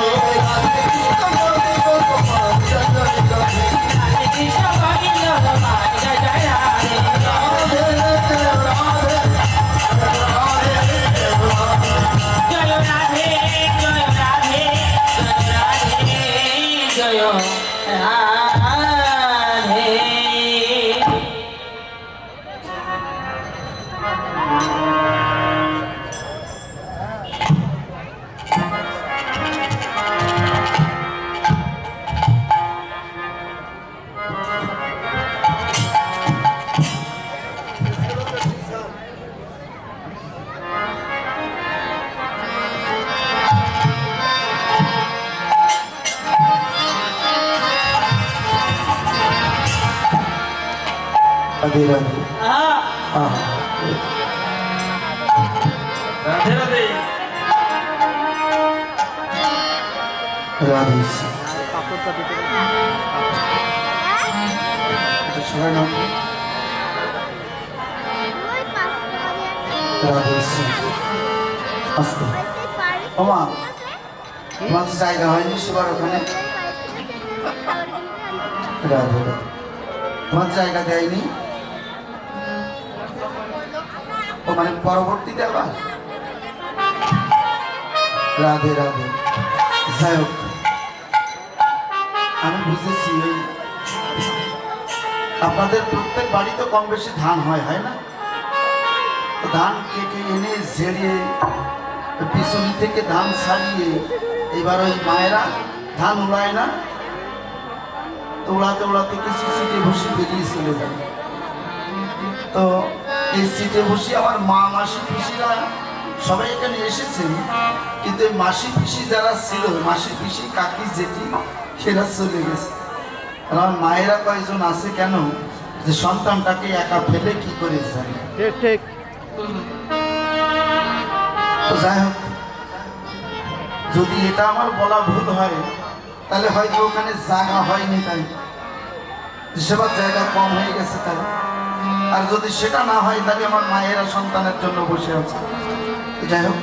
Oh. Radhe Radhe Radhe Radhe. Radhe সবাই নাম? আস্তে। ওমা তোমার জায়গা হয়নি সবার ওখানে। রাধে। রাধে। তোমার জায়গা দেয়নি? মানে পরবর্তীতে আবার রাধে রাধে। যাই হোক, আমি বুঝেছি আপনাদের প্রত্যেক বাড়িতে কম বেশি ধান হয় হয় না? ধান কেটে এনে ওই পিছনি থেকে ধান ছাড়িয়ে, এবার ওই মায়েরা ধান উড়ায় না? তো উড়াতে উড়াতে কিছু সিটে বসে বেরিয়ে চলে যায়। তো এই সিটে বসে আমার মা মাসি পিসিরা সবাই এখানে এসেছেন কিন্তু এই মাসি পিসি যারা ছিল মাসি পিসি কাকি জেঠি সেরা চলে গেছে। আমার মায়েরা কয়েকজন আছে কেন? যে সন্তানটাকে একা ফেলে কি করে যায়? তো যাই হোক যদি এটা আমার বলা ভুল হয় তাহলে হয়তো ওখানে জায়গা হয়নি তাই। সেবার জায়গা কম হয়ে গেছে তাই। আর যদি সেটা না হয়, তাহলে আমার মায়েরা সন্তানের জন্য বসে আছে। যাই হোক।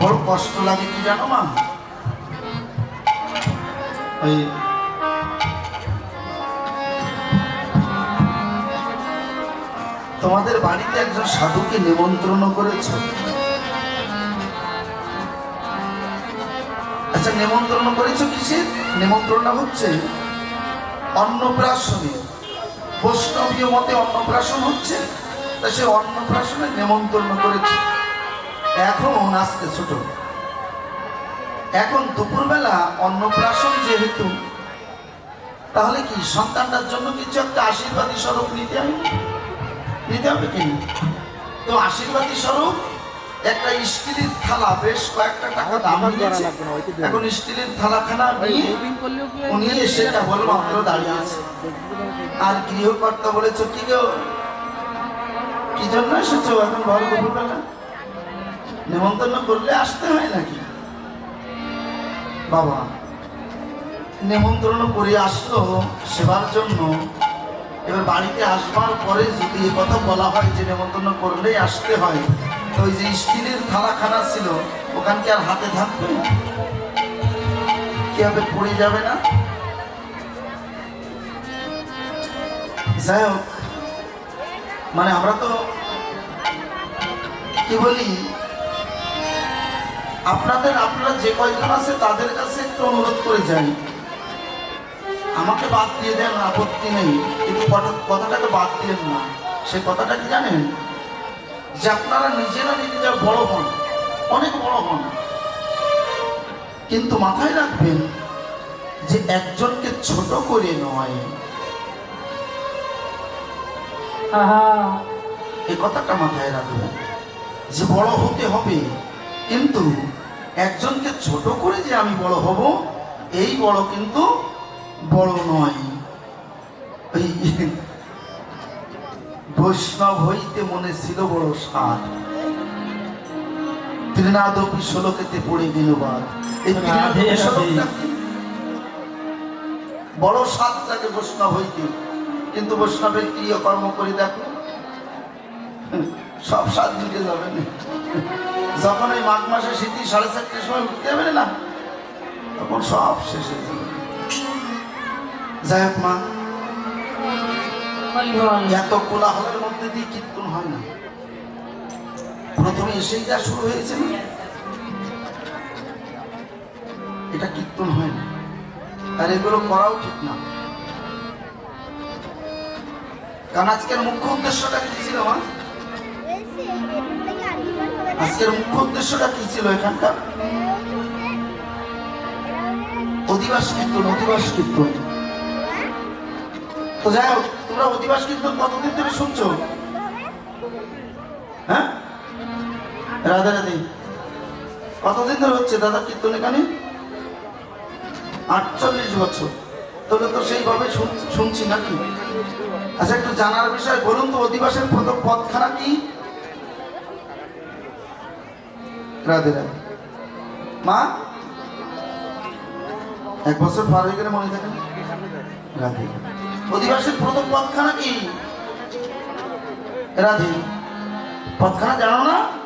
বড় কষ্ট লাগে কি জানো, মা? ওই তোমাদের বাড়িতে একজন সাধুকে নিমন্ত্রণ করেছ? আচ্ছা নিমন্ত্রণ করেছ কিসের? নিমন্ত্রণটা হচ্ছে অন্নপ্রাশনে বৈষ্ণবীয় মতে অন্নপ্রাশন হচ্ছে, তা সে অন্নপ্রাশনে নেমন্তন্ন করেছে। এখন আসতে ছোট। এখন দুপুরবেলা অন্নপ্রাশন যেহেতু, তাহলে কি সন্তানটার জন্য কিছু একটা আশীর্বাদী স্বরূপ নিতে হবে? নিতে হবে কি? তো আশীর্বাদী স্বরূপ একটা স্টিলের থালা বেশ কয়েকটা টাকা দাম নিয়েছে। এখন স্টিলের থালাখানা নিয়ে উনি এসে কেবল মাত্র দাঁড়িয়ে আছে আর গৃহকর্তা বলেছ কি গো? কি জন্য এসেছ? এখন ভর দুপুরবেলা? নেমন্তন্ন করলে আসতে হয় নাকি? বাবা নেমন্ত্রণ করে আসলো সেবার জন্য। এবার বাড়িতে আসবার পরে যদি এ কথা বলা হয় যে নেমন্তন্ন করলেই আসতে হয় ওই যে স্টিলের থালাখানা ছিল, ওখান কি আর হাতে থাকবে? কি হবে, পড়ে যাবে না? যাই হোক মানে আমরা তো, কি বলি, আপনাদের, আপনারা যে কয়জন আছে তাদের কাছে একটু অনুরোধ করে যাই। আমাকে বাদ দিয়ে দেন, আপত্তি নেই। কিন্তু কথা- কথাটাকে বাদ দিয়েন না। সে কথাটা কি জানেন? যে আপনারা নিজেরা নিজেরা বড় হন অনেক বড় হন। কিন্তু মাথায় রাখবেন যে একজনকে ছোট করে নয়। এই কথাটা মাথায় রাখবেন যে বড় হতে হবে। কিন্তু একজনকে ছোট করে যে আমি বড় হব এই বড় কিন্তু বড় নয়। বৈষ্ণব হইতে মনে ছিল বড় সাত তৃণাদপি ষোলকেতে পড়ে গেল বাদ। এই? বড় সাত থাকে বৈষ্ণব হইতে। কিন্তু বৈষ্ণবের ক্রিয়াকর্ম করে দেখো সব স্বাদ মিটে যাবে না। যখন ওই মাঘ মাসে শীতি সাড়ে চারটের সময় উঠতে হবে না তখন সব শেষ হয়ে যাবে। যাই হোক মা। এত কোলাহলের মধ্যে দিয়ে কীর্তন হয় না। প্রথমে এসেই যা শুরু হয়েছে না? এটা কীর্তন হয় না। আর এগুলো না। কারণ আজকের মুখ্য উদ্দেশ্যটা কি ছিল আজকের মুখ্য উদ্দেশ্যটা কি ছিল এখানকার? অধিবাস কীর্তন অধিবাস কীর্তন। তো যাই হোক, তোমরা অধিবাস কীর্তন কতদিন ধরে শুনছো? হ্যাঁ? রাধা রাধে কতদিন ধরে হচ্ছে দাদা কীর্তন এখানে আটচল্লিশ বছর। তাহলে তো সেইভাবে শুন- শুনছি নাকি? আচ্ছা একটু জানার বিষয়, বলুন তো, অধিবাসের প্রথম পথখানা কি? রাধে রাধে মা? এক বছর পার হয়ে গেলে মনে থাকে না? রাধে। অধিবাসীর প্রথম পথখানা কি? রাধি। পথখানা জানো না?